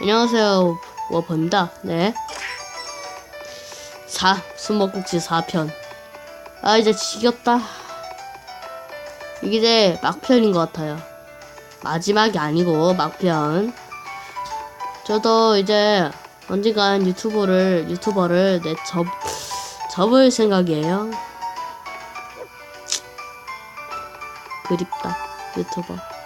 안녕하세요. 워퍼입니다. 네. 4. 숨먹국지 4편. 아, 이제 지겹다. 이게 이제 막편인 것 같아요. 마지막이 아니고, 막편. 저도 이제 언젠간 유튜버를, 유튜버를 내 접, 접을 생각이에요. 그립다, 유튜버.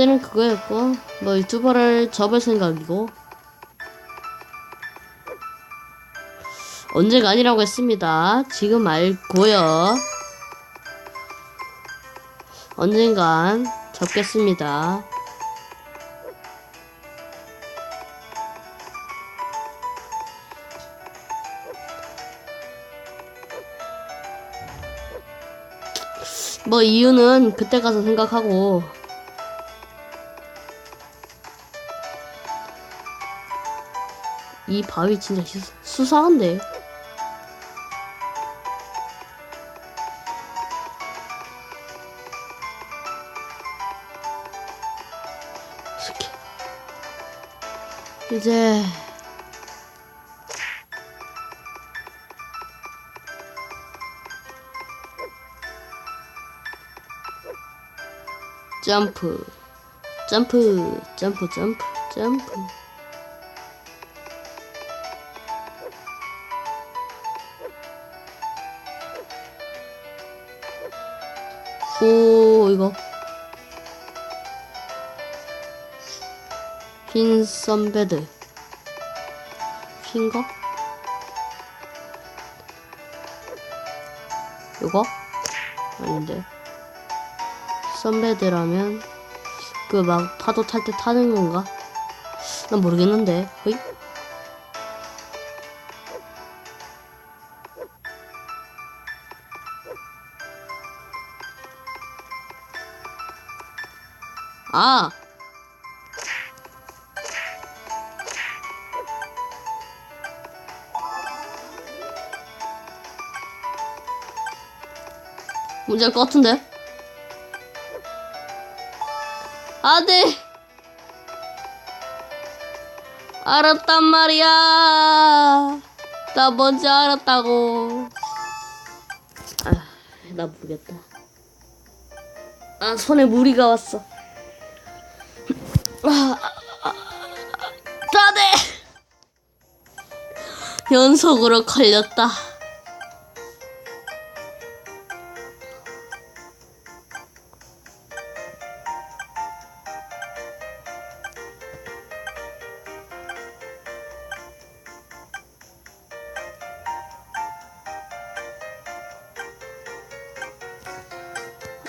그때는 그거였고 뭐 유튜버를 접을 생각이고 언제가 아니라고 했습니다. 지금 알고요. 언젠간 접겠습니다. 뭐 이유는 그때 가서 생각하고 이 바위 진짜 수, 수상한데. 이제 점프. 점프 점프 점프 점프 오 이거. 흰 선베드 흰거? 이거? 아닌데. 선베드라면 그 막 파도 탈 때 타는 건가? 난 모르겠는데. 허이 아 문제일 것 같은데? 아, 네. 알았단 말이야. 나 뭔지 알았다고. 아, 나 모르겠다. 아, 손에 무리가 왔어. 아, 따네. 연속으로 걸렸다.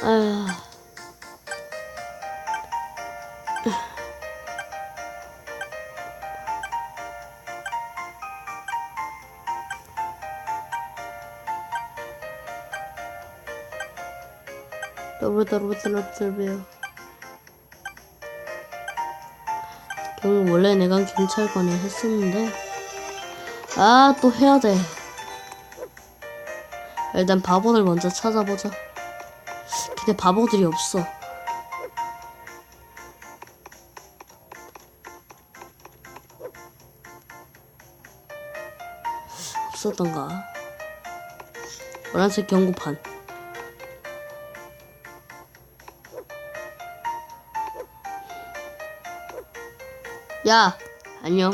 아휴. 러브더러브더러브더러브요. 결국 원래 내가 경찰관에 했었는데 아 또 해야 돼. 일단 바보들 먼저 찾아보자. 근데 바보들이 없어. 없었던가? 노란색 경고판 야, 안녕.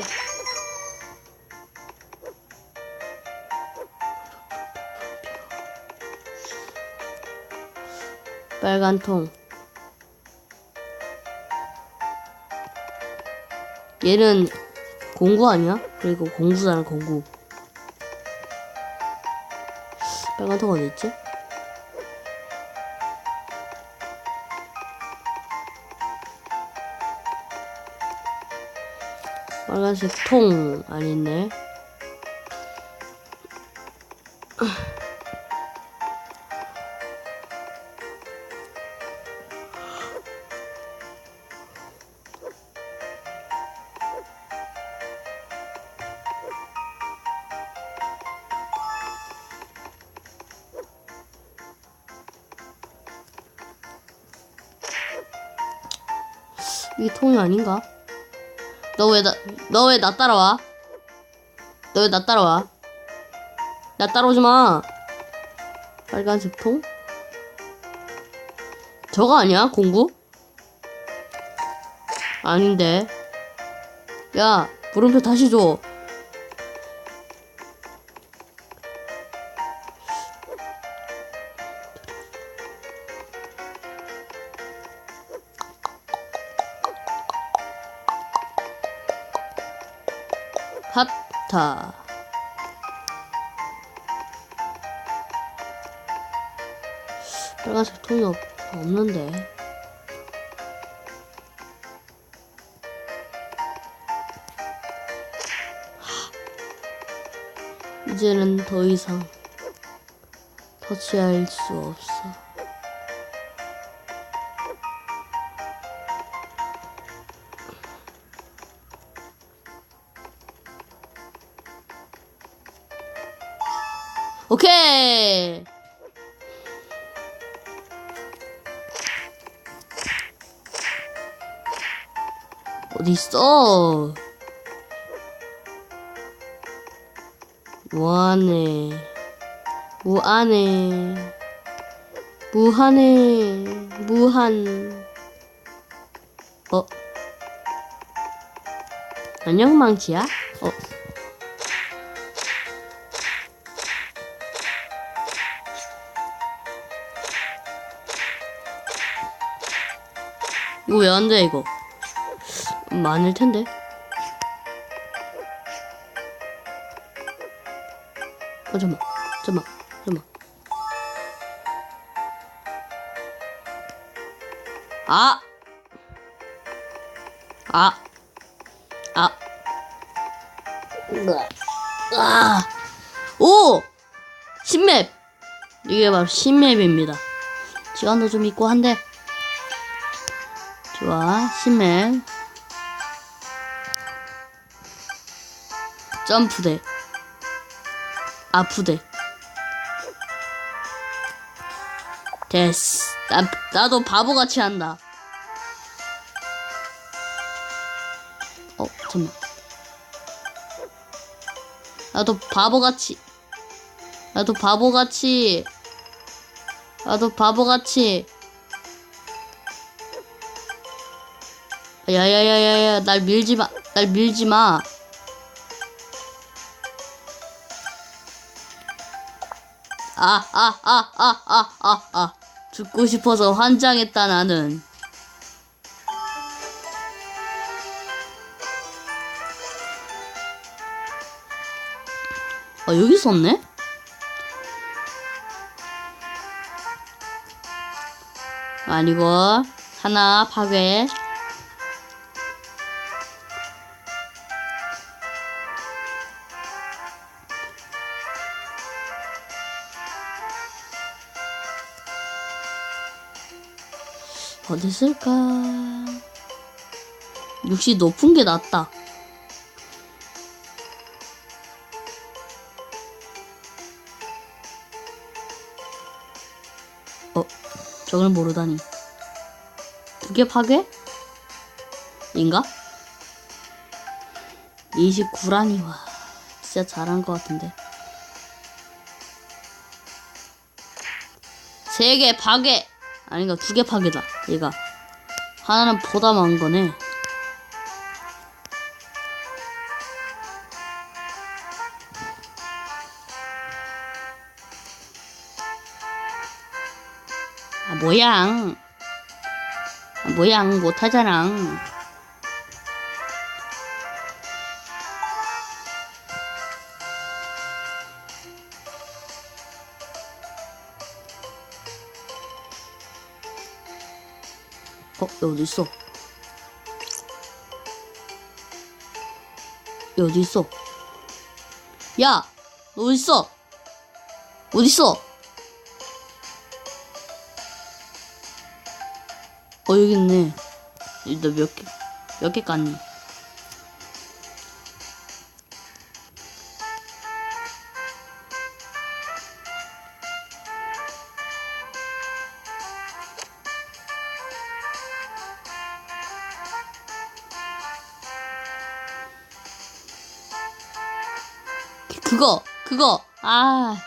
빨간 통. 얘는 공구 아니야? 그리고 공구잖아, 공구. 빨간 통 어디 있지? 빨간색 통 아니네. 이게 통이 아닌가? 너 왜 나, 너 왜 나 따라와? 너 왜 나 따라와? 나 따라오지 마. 빨간색 통? 저거 아니야? 공구? 아닌데. 야, 물음표 다시 줘. 핫타. 빨간색 통이 없, 없는데. 이제는 더 이상 터치할 수 없어. 오케이! 어디 있어? 무한해. 무한해. 무한해. 무한. 어? 안녕, 망치야? 어? 이거 왜 안 돼, 이거? 많을 텐데. 어, 잠깐만. 잠깐만. 잠깐만. 아! 아! 아! 아! 오! 신맵! 이게 바로 신맵입니다. 시간도 좀 있고 한데. 좋아, 신맵. 점프대. 아프대. 됐어. 나, 나도 바보같이 한다. 어, 잠깐만. 나도 바보같이. 나도 바보같이. 나도 바보같이. 야야야야야, 날 밀지 마. 날 밀지 마. 아, 아, 아, 아, 아, 아, 아. 죽고 싶어서 환장했다, 나는. 아, 여기 있었네? 아니고, 하나 파괴. 어디 있을까? 역시 높은 게 낫다. 어, 저걸 모르다니. 두 개 파괴? 인가? 29라니, 와. 진짜 잘한 것 같은데. 세 개 파괴! 아닌가, 두 개 파괴다, 얘가. 하나는 보다 많은 거네. 아, 모양. 아, 모양 못하잖아. 어, 여기 어디 있어? 여기 어디 있어? 야, 너 어디 있어? 어디 있어? 어 여기 있네. 너몇 개, 몇 개 깠니? 그거 그거. 아.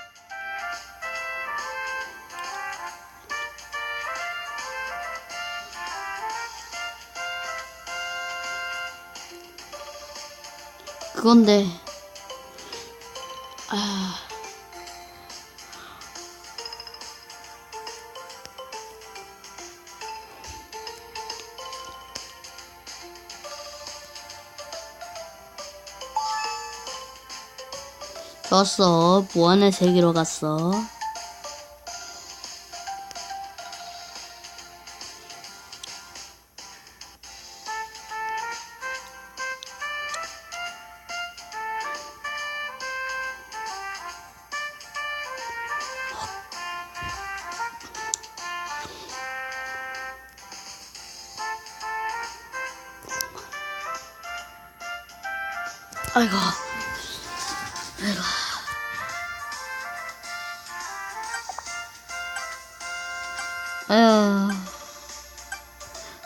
그건데. 아 좋았어. 무한의 세계로 갔어. 아이고. 아휴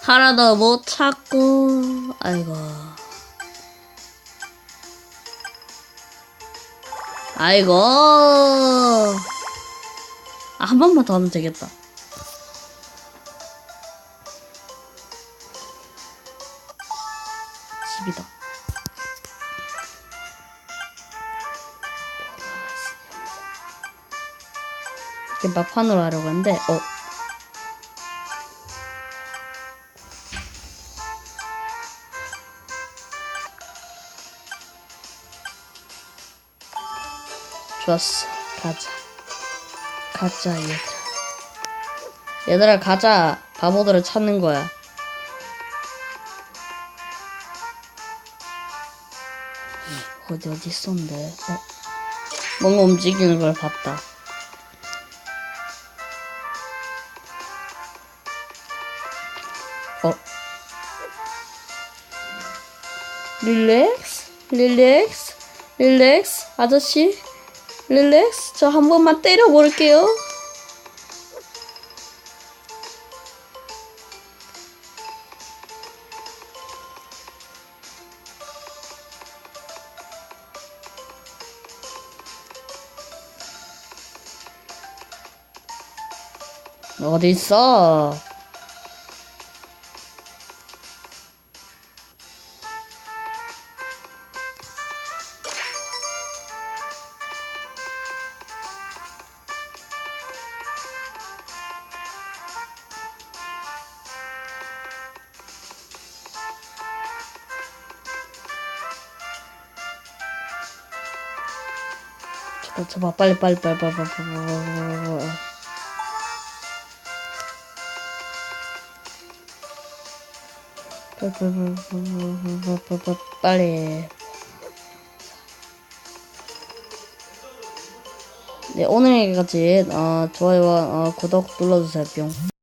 하나도 못 찾고 아이고. 아이고. 아, 한 번만 더 하면 되겠다. 집이다. 이렇게 막판으로 하려고 하는데 어 좋았어. 가자. 가자, 얘들아. 얘들아, 가자. 바보들을 찾는 거야. 어디, 어디 있었는데? 어? 뭔가 움직이는 걸 봤다. 어? 릴렉스? 릴렉스? 릴렉스? 아저씨? 릴렉스? 저 한 번만 때려볼게요. 있 어? 저봐, 빨리, 빨리, 빨리, 빨리, 빨리, 빨리, 빨리, 빨리, 네 오늘 여기까지 어, 좋아요와 어, 구독 눌러주세요 뿅